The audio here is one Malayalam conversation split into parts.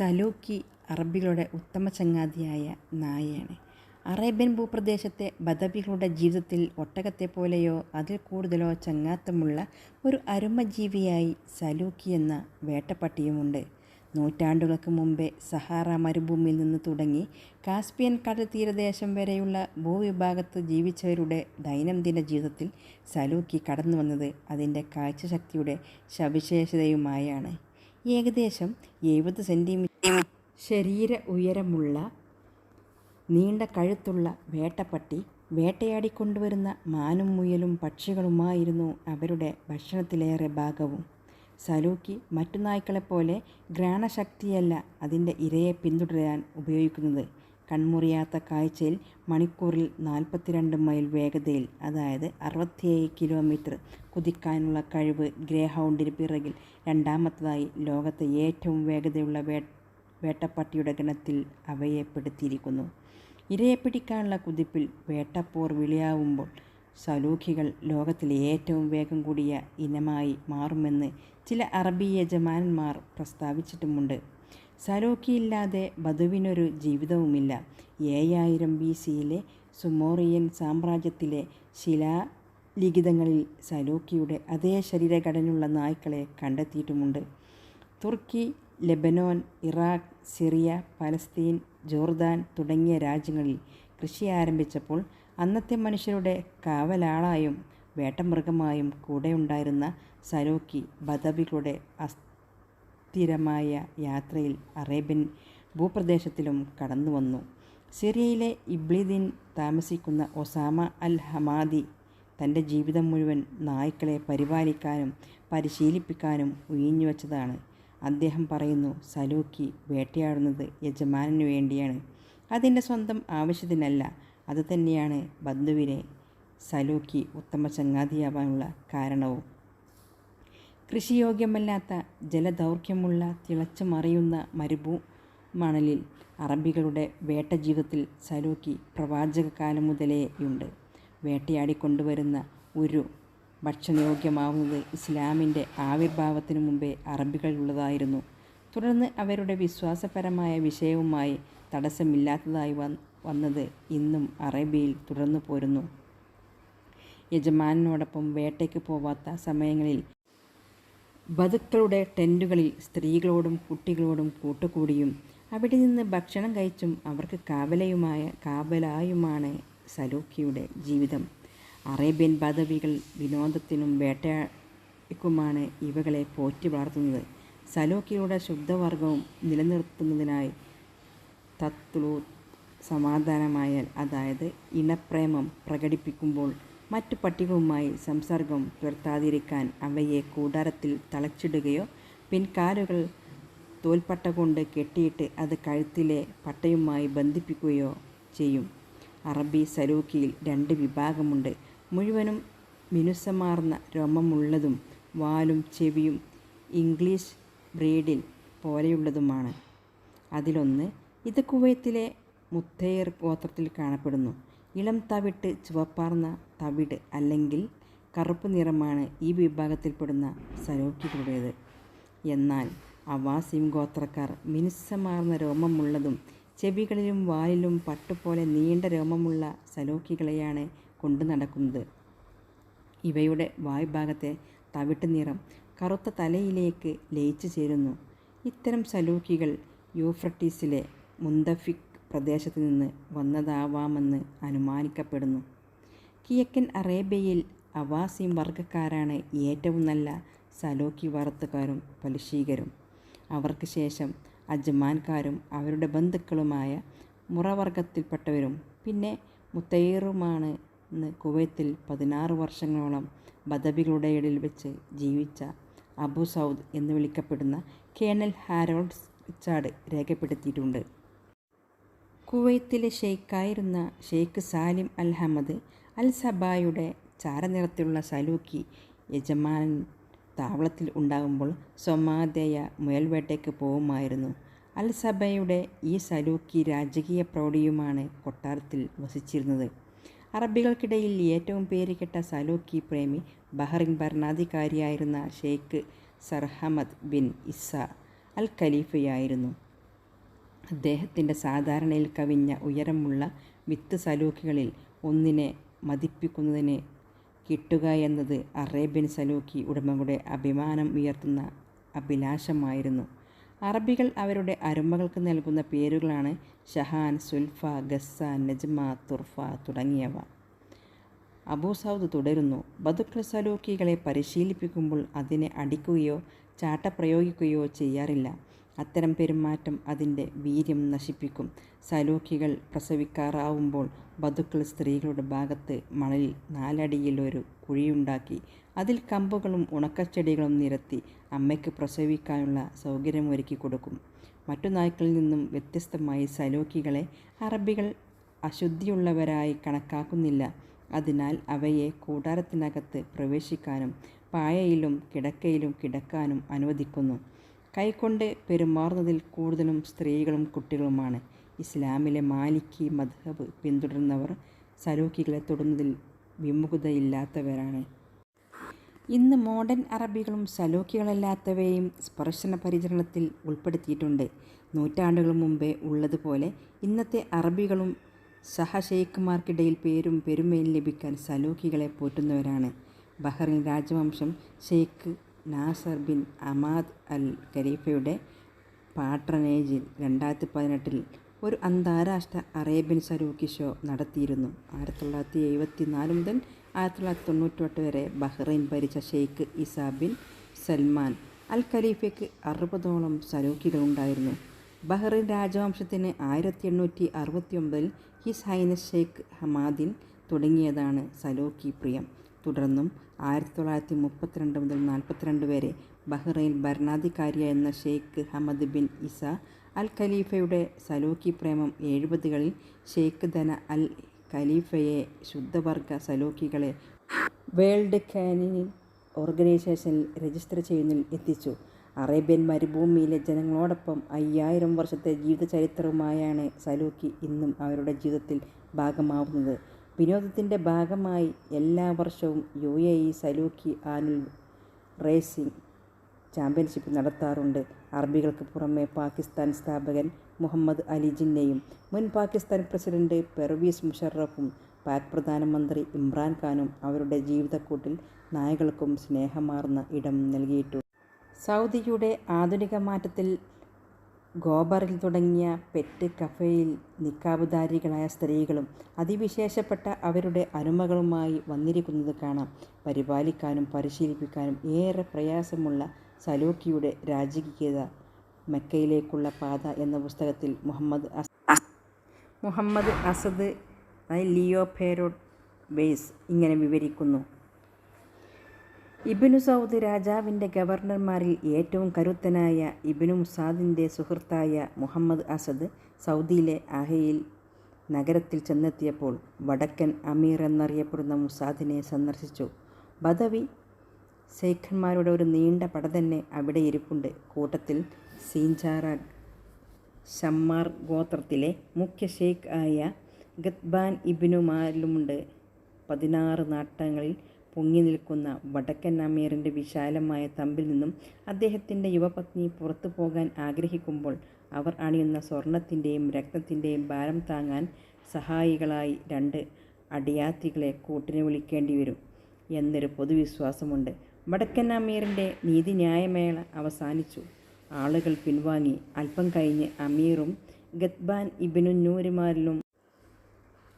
സലൂക്കി അറബികളുടെ ഉത്തമ ചങ്ങാതിയായ നായയാണ്. അറേബ്യൻ ഭൂപ്രദേശത്തെ ബദബികളുടെ ജീവിതത്തിൽ ഒട്ടകത്തെപ്പോലെയോ അതിൽ കൂടുതലോ ചങ്ങാത്തമുള്ള ഒരു അരുമജീവിയായി സലൂക്കി എന്ന വേട്ടപ്പട്ടിയുമുണ്ട്. നൂറ്റാണ്ടുകൾക്ക് മുമ്പേ സഹാറ മരുഭൂമിയിൽ നിന്ന് തുടങ്ങി കാസ്പിയൻ കടൽ തീരദേശം വരെയുള്ള ഭൂവിഭാഗത്ത് ജീവിച്ചവരുടെ ദൈനംദിന ജീവിതത്തിൽ സലൂക്കി കടന്നു വന്നത് അതിന്റെ കാഴ്ചശക്തിയുടെ സവിശേഷതയുമായാണ്. ഏകദേശം എഴുപത് സെന്റിമീറ്റർ ശരീര ഉയരമുള്ള നീണ്ട കഴുത്തുള്ള വേട്ടപ്പട്ടി വേട്ടയാടിക്കൊണ്ടുവരുന്ന മാനും മുയലും പക്ഷികളുമായിരുന്നു അവരുടെ ഭക്ഷണത്തിലേറെ ഭാഗവും. സലൂക്കി മറ്റു നായ്ക്കളെപ്പോലെ ഗ്രാണശക്തിയല്ല അതിന്റെ ഇരയെ പിന്തുടരാൻ ഉപയോഗിക്കുന്നത്. കൺമുറിയാത്ത കാഴ്ചയിൽ മണിക്കൂറിൽ നാൽപ്പത്തിരണ്ട് മൈൽ വേഗതയിൽ അതായത് അറുപത്തിയേഴ് കിലോമീറ്റർ കുതിക്കാനുള്ള കഴിവ് ഗ്രേഹൗണ്ടിന് പിറകിൽ രണ്ടാമത്തതായി ലോകത്തെ ഏറ്റവും വേഗതയുള്ള വേ വേട്ടപ്പട്ടിയുടെ ഗണത്തിൽ അവയെ പെടുത്തിയിരിക്കുന്നു ഇരയെ പിടിക്കാനുള്ള കുതിപ്പിൽ വേട്ടപ്പോർ വിളിയാവുമ്പോൾ സലൂഖികൾ ലോകത്തിലെ ഏറ്റവും വേഗം കൂടിയ ഇനമായി മാറുമെന്ന് ചില അറബി യജമാനന്മാർ പ്രസ്താവിച്ചിട്ടുമുണ്ട്. സലൂക്കിയില്ലാതെ ബധുവിനൊരു ജീവിതവുമില്ല. ഏഴായിരം ബി സിയിലെ സുമോറിയൻ സാമ്രാജ്യത്തിലെ ശിലാലിഖിതങ്ങളിൽ സലോക്കിയുടെ അതേ ശരീരഘടനയുള്ള നായ്ക്കളെ കണ്ടെത്തിയിട്ടുമുണ്ട്. Turkey Lebanon Iraq Syria Palestine Jordan തുടങ്ങിയ രാജ്യങ്ങളിൽ കൃഷി ആരംഭിച്ചപ്പോൾ അന്നത്തെ മനുഷ്യരുടെ കാവലാളായും വേട്ടമൃഗമായും കൂടെയുണ്ടായിരുന്ന ബദബികളുടെ ബദവികളുടെ അസ്ഥിരമായ യാത്രയിൽ അറേബ്യൻ ഭൂപ്രദേശത്തിലും കടന്നു വന്നു സിറിയയിലെ ഇബ്ലിദിൻ താമസിക്കുന്ന ഒസാമ അൽ ഹമാദി തന്റെ ജീവിതം മുഴുവൻ നായ്ക്കളെ പരിപാലിക്കാനും പരിശീലിപ്പിക്കാനും ഉയിഞ്ഞുവച്ചതാണ് അദ്ദേഹം പറയുന്നു സലൂക്കി വേട്ടയാടുന്നത് യജമാനു വേണ്ടിയാണ്. അതിന്റെ സ്വന്തം ആവശ്യത്തിനല്ല അതുതന്നെയാണ് ബന്ധുവിനെ സലൂക്കി ഉത്തമ ചങ്ങാതിയാവാനുള്ള കാരണവും. കൃഷിയോഗ്യമല്ലാത്ത ജലദൗർഘ്യമുള്ള തിളച്ചു മറിയുന്ന മരുഭൂ മണലിൽ അറബികളുടെ വേട്ട ജീവിതത്തിൽ സലൂക്കി പ്രവാചക കാലം മുതലേയുണ്ട് വേട്ടയാടിക്കൊണ്ടുവരുന്ന ഒരു ഭക്ഷണയോഗ്യമാവുന്നത് ഇസ്ലാമിന്റെ ആവിർഭാവത്തിനു മുമ്പേ അറബികളുള്ളതായിരുന്നു തുടർന്ന് അവരുടെ വിശ്വാസപരമായ വിഷയവുമായി തടസ്സമില്ലാത്തതായി വന്നത് ഇന്നും അറേബ്യയിൽ തുടർന്നു പോരുന്നു. യജമാനോടൊപ്പം വേട്ടയ്ക്ക് പോവാത്ത സമയങ്ങളിൽ ബതുക്കളുടെ ടെന്റുകളിൽ സ്ത്രീകളോടും കുട്ടികളോടും കൂട്ടുകൂടിയും അവിടെ നിന്ന് ഭക്ഷണം കഴിച്ചും അവർക്ക് കാവലയുമായ കാവലായുമാണ് സലൂക്കിയുടെ ജീവിതം. അറേബ്യൻ പദവികൾ വിനോദത്തിനും വേട്ടയ്ക്കുമാണ് ഇവകളെ പോറ്റി വളർത്തുന്നത്. സലോക്കിയുടെ ശുദ്ധവർഗവും നിലനിർത്തുന്നതിനായി തത്ലു സമാധാനമായാൽ അതായത് ഇണപ്രേമം പ്രകടിപ്പിക്കുമ്പോൾ മറ്റു പട്ടികളുമായി സംസർഗം പുലർത്താതിരിക്കാൻ അവയെ കൂടാരത്തിൽ തളച്ചിടുകയോ പിൻകാലുകൾ തോൽപ്പട്ട കൊണ്ട് കെട്ടിയിട്ട് അത് കഴുത്തിലെ പട്ടയുമായി ബന്ധിപ്പിക്കുകയോ ചെയ്യും. അറബി സലൂക്കിയിൽ രണ്ട് വിഭാഗമുണ്ട്. മുഴുവനും മിനുസമാർന്ന രോമമുള്ളതും വാലും ചെവിയും ഇംഗ്ലീഷ് ബ്രീഡിൽ പോലെയുള്ളതുമാണ്. അതിലൊന്ന് ഇത് കുവൈത്തിലെ മുത്തേർ ഗോത്രത്തിൽ കാണപ്പെടുന്നു. ഇളം തവിട്ട് ചുവപ്പാർന്ന തവിട് അല്ലെങ്കിൽ കറുപ്പ് നിറമാണ് ഈ വിഭാഗത്തിൽപ്പെടുന്ന സരോക്കികളുടേത്. എന്നാൽ അവാസിം ഗോത്രക്കാർ മിനുസമാർന്ന രോമമുള്ളതും ചെവികളിലും വാലിലും പട്ടുപോലെ നീണ്ട രോമമുള്ള സലോക്കികളെയാണ് കൊണ്ടു നടക്കുന്നത്. ഇവയുടെ വായ്ഭാഗത്തെ തവിട്ട് നിറം കറുത്ത തലയിലേക്ക് ലയിച്ചു ചേരുന്നു. ഇത്തരം സലൂക്കികൾ യൂഫ്രട്ടീസിലെ മുന്തഫിക് പ്രദേശത്ത് നിന്ന് വന്നതാവാമെന്ന് അനുമാനിക്കപ്പെടുന്നു. കിഴക്കൻ അറേബ്യയിൽ അവാസിം വർഗക്കാരാണ് ഏറ്റവും നല്ല സലോക്കി വറുത്തുകാരും പലിശീകരും. അവർക്ക് ശേഷം അജ്മാൻകാരും അവരുടെ ബന്ധുക്കളുമായ മുറവർഗത്തിൽപ്പെട്ടവരും പിന്നെ മുത്തയ്യറുമാണ് ഇന്ന് കുവൈത്തിൽ പതിനാറ് വർഷങ്ങളോളം ബദബികളുടെ ഇടയിൽ വെച്ച് ജീവിച്ച അബു സൗദ് എന്ന് വിളിക്കപ്പെടുന്ന കേണൽ ഹാരോൾഡ് റിച്ചാർഡ് രേഖപ്പെടുത്തിയിട്ടുണ്ട്. കുവൈത്തിലെ ഷെയ്ഖായിരുന്ന Sheikh Salim Al Hamad Al സബായുടെ ചാരനിറത്തിലുള്ള സലൂക്കി യജമാനൻ താവളത്തിൽ ഉണ്ടാകുമ്പോൾ സ്വമാതയ മുയൽവേട്ടയ്ക്ക് പോകുമായിരുന്നു അൽ സബയുടെ ഈ സലൂക്കി രാജകീയ പ്രൗഢിയുമാണ് കൊട്ടാരത്തിൽ വസിച്ചിരുന്നത്. അറബികൾക്കിടയിൽ ഏറ്റവും പേരുകെട്ട സലൂക്കി പ്രേമി ബഹറിൻ ഭരണാധികാരിയായിരുന്ന ഷെയ്ഖ് സർഹമദ് ബിൻ ഇസ അൽ ഖലീഫയായിരുന്നു അദ്ദേഹത്തിന്റെ സാധാരണയിൽ കവിഞ്ഞ ഉയരമുള്ള വിത്ത് സലൂക്കികളിൽ ഒന്നിനെ മതിപ്പിക്കുന്നതിന് കിട്ടുക എന്നത് അറേബ്യൻ സലൂക്കി ഉടമകളുടെ അഭിമാനം ഉയർത്തുന്ന അഭിലാഷമായിരുന്നു. അറബികൾ അവരുടെ അരുമകൾക്ക് നൽകുന്ന പേരുകളാണ് ഷഹാൻ സുൽഫ ഗസ്സ നജ്മ തുർഫ തുടങ്ങിയവ. അബൂ സൗദ് തുടരുന്നു. ബദുക്കൾ സലൂക്കികളെ പരിശീലിപ്പിക്കുമ്പോൾ അതിനെ അടിക്കുകയോ ചാട്ട പ്രയോഗിക്കുകയോ ചെയ്യാറില്ല. അത്തരം പെരുമാറ്റം അതിന്റെ വീര്യം നശിപ്പിക്കും. സലൂക്കികൾ പ്രസവിക്കാറാവുമ്പോൾ ബദുക്കൾ സ്ത്രീകളുടെ ഭാഗത്ത് മണലിൽ നാലടിയിൽ ഒരു കുഴിയുണ്ടാക്കി അതിൽ കമ്പുകളും ഉണക്കച്ചെടികളും നിരത്തി അമ്മയ്ക്ക് പ്രസവിക്കാനുള്ള സൗകര്യമൊരുക്കി കൊടുക്കും. മറ്റു നായ്ക്കളിൽ നിന്നും വ്യത്യസ്തമായി സലൂക്കികളെ അറബികൾ അശുദ്ധിയുള്ളവരായി കണക്കാക്കുന്നില്ല. അതിനാൽ അവയെ കൂടാരത്തിനകത്ത് പ്രവേശിക്കാനും പായയിലും കിടക്കയിലും കിടക്കാനും അനുവദിക്കുന്നു. കൈകൊണ്ട് പെരുമാറുന്നതിൽ കൂടുതലും സ്ത്രീകളും കുട്ടികളുമാണ്. ഇസ്ലാമിലെ മാലിക്കി മദ്ഹബ് പിന്തുടരുന്നവർ സലൂക്കികളെ തൊടുന്നതിൽ വിമുഖതയില്ലാത്തവരാണ്. ഇന്ന് മോഡേൺ അറബികളും സലൂക്കികളല്ലാത്തവയും സ്പർശന പരിചരണത്തിൽ ഉൾപ്പെടുത്തിയിട്ടുണ്ട്. നൂറ്റാണ്ടുകൾ മുമ്പേ ഉള്ളതുപോലെ ഇന്നത്തെ അറബികളും സഹഷെയ്ഖുമാർക്കിടയിൽ പേരും പെരുമയും ലഭിക്കാൻ സലൂക്കികളെ പോറ്റുന്നവരാണ്. ബഹ്റിൻ രാജവംശം Sheikh Nasser bin Hamad Al ഖലീഫയുടെ പാട്രണേജിൽ രണ്ടായിരത്തി പതിനെട്ടിൽ ഒരു അന്താരാഷ്ട്ര അറേബ്യൻ സരൂക്കി ഷോ നടത്തിയിരുന്നു. ആയിരത്തി തൊള്ളായിരത്തി എഴുപത്തി നാല് മുതൽ ആയിരത്തി തൊള്ളായിരത്തി തൊണ്ണൂറ്റെട്ട് വരെ ബഹ്റൈൻ ഭരിച്ച Sheikh Isa bin Salman al ഖലീഫയ്ക്ക് അറുപതോളം സരൂക്കികളുണ്ടായിരുന്നു. ബഹ്റൈൻ രാജവംശത്തിന് ആയിരത്തി എണ്ണൂറ്റി അറുപത്തി ഒമ്പതിൽ ഹിസ് ഹൈനസ് ഷെയ്ഖ് ഹമാദിൻ തുടങ്ങിയതാണ് സലൂക്കി പ്രിയം. തുടർന്നും ആയിരത്തി തൊള്ളായിരത്തി മുപ്പത്തിരണ്ട് മുതൽ നാൽപ്പത്തിരണ്ട് വരെ Bahrain ഭരണാധികാരിയായിരുന്ന Sheikh Hamad bin Isa Al ഖലീഫയുടെ സലൂക്കി പ്രേമം എഴുപതുകളിൽ ഷെയ്ഖ് ധന അൽ ഖലീഫയെ ശുദ്ധവർഗ സലൂക്കികളെ വേൾഡ് കാനിൻ ഓർഗനൈസേഷനിൽ രജിസ്റ്റർ ചെയ്യുന്നതിൽ എത്തിച്ചു. അറേബ്യൻ മരുഭൂമിയിലെ ജനങ്ങളോടൊപ്പം അയ്യായിരം വർഷത്തെ ജീവിത ചരിത്രവുമായാണ് സലൂക്കി ഇന്നും അവരുടെ ജീവിതത്തിൽ ഭാഗമാവുന്നത്. വിനോദത്തിന്റെ ഭാഗമായി എല്ലാ വർഷവും U A E saluki annual racing championship നടത്താറുണ്ട്. അറബികൾക്ക് പുറമെ പാകിസ്ഥാൻ സ്ഥാപകൻ മുഹമ്മദ് അലി ജിന്നയും മുൻ പാകിസ്ഥാൻ പ്രസിഡന്റ് പെർവീസ് മുഷറഫും പാക് പ്രധാനമന്ത്രി ഇമ്രാൻഖാനും അവരുടെ ജീവിതക്കൂട്ടിൽ നായകൾക്കും സ്നേഹമാർന്ന ഇടം നൽകിയിട്ടുണ്ട് സൗദിയുടെ ആധുനിക മാറ്റത്തിൽ ഗോബറിൽ തുടങ്ങിയ പെറ്റ് കഫേയിൽ നിക്കാബുധാരികളായ സ്ത്രീകളും അതിവിശേഷപ്പെട്ട അവരുടെ അനുമകളുമായി വന്നിരിക്കുന്നത് കാണാം. പരിപാലിക്കാനും പരിശീലിപ്പിക്കാനും ഏറെ പ്രയാസമുള്ള സലൂക്കിയുടെ രാജകീയത മെക്കയിലേക്കുള്ള പാത എന്ന പുസ്തകത്തിൽ Muhammad Muhammad Asad Leopold Weiss ഇങ്ങനെ വിവരിക്കുന്നു. ഇബിനു സൗദ് രാജാവിന്റെ ഗവർണർമാരിൽ ഏറ്റവും കരുത്തനായ ഇബിനു മുസാദിന്റെ സുഹൃത്തായ മുഹമ്മദ് അസദ് സൗദിയിലെ അഹയിൽ നഗരത്തിൽ ചെന്നെത്തിയപ്പോൾ വടക്കൻ അമീർ എന്നറിയപ്പെടുന്ന മുസാദിനെ സന്ദർശിച്ചു. ബദവി ശേഖന്മാരുടെ ഒരു നീണ്ട പട തന്നെ അവിടെ ഇരിപ്പുണ്ട്. കൂട്ടത്തിൽ സീഞ്ചാറ ഷമ്മാർ ഗോത്രത്തിലെ മുഖ്യ ഷെയ്ഖ് ആയ ഗത്ബാൻ ഇബിനുമാരിലുമുണ്ട് പതിനാറ് നാട്ടങ്ങളിൽ പൊങ്ങി നിൽക്കുന്ന വടക്കൻ അമീറിന്റെ വിശാലമായ തമ്പിൽ നിന്നും അദ്ദേഹത്തിന്റെ യുവപത്നി പുറത്തു പോകാൻ ആഗ്രഹിക്കുമ്പോൾ അവർ അണിയുന്ന സ്വർണത്തിന്റെയും രക്തത്തിന്റെയും ഭാരം താങ്ങാൻ സഹായികളായി രണ്ട് അടിയാത്തികളെ കൂട്ടിന് വിളിക്കേണ്ടി വരും എന്നൊരു പൊതുവിശ്വാസമുണ്ട്. വടക്കൻ അമീറിന്റെ നീതിന്യായമേള അവസാനിച്ചു. ആളുകൾ പിൻവാങ്ങി. അല്പം കഴിഞ്ഞ് അമീറും ഗത്ബാൻ ഇബിനുന്നൂരിമാരിലും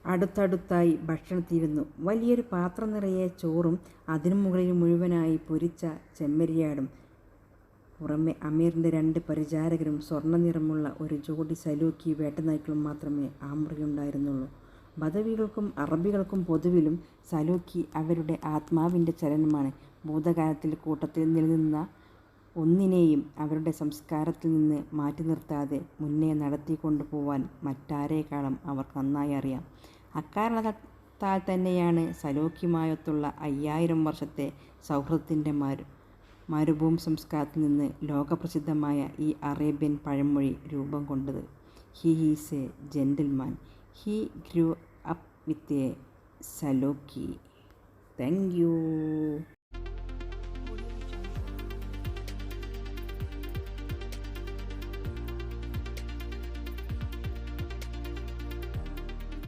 അടുത്തടുത്തായി ഭക്ഷണത്തിരുന്നു. വലിയൊരു പാത്രം നിറയെ ചോറും അതിനു മുകളിൽ മുഴുവനായി പൊരിച്ച ചെമ്മരിയാടും. പുറമെ അമീറിന്റെ രണ്ട് പരിചാരകരും സ്വർണ നിറമുള്ള ഒരു ജോഡി സലൂക്കി വേട്ടനായ്ക്കളും മാത്രമേ ആ മുറിയുണ്ടായിരുന്നുള്ളൂ ബദവികൾക്കും അറബികൾക്കും പൊതുവിലും സലൂക്കി അവരുടെ ആത്മാവിന്റെ ചലനമാണ്. ഭൂതകാലത്തിൽ കൂട്ടത്തിൽ നിലനിന്ന ഒന്നിനെയും അവരുടെ സംസ്കാരത്തിൽ നിന്ന് മാറ്റി നിർത്താതെ മുന്നേ നടത്തിക്കൊണ്ടു പോവാൻ മറ്റാരേക്കാളും അവർക്ക് നന്നായി അറിയാം. അക്കാരണത്താൽ തന്നെയാണ് സലോക്കിയുമായൊത്തുള്ള അയ്യായിരം വർഷത്തെ സൗഹൃദത്തിന്റെ മരു മരുഭൂമി സംസ്കാരത്തിൽ നിന്ന് ലോകപ്രസിദ്ധമായ ഈ അറേബ്യൻ പഴമൊഴി രൂപം കൊണ്ടത്. He is a gentleman he grew up with a saluki thank you.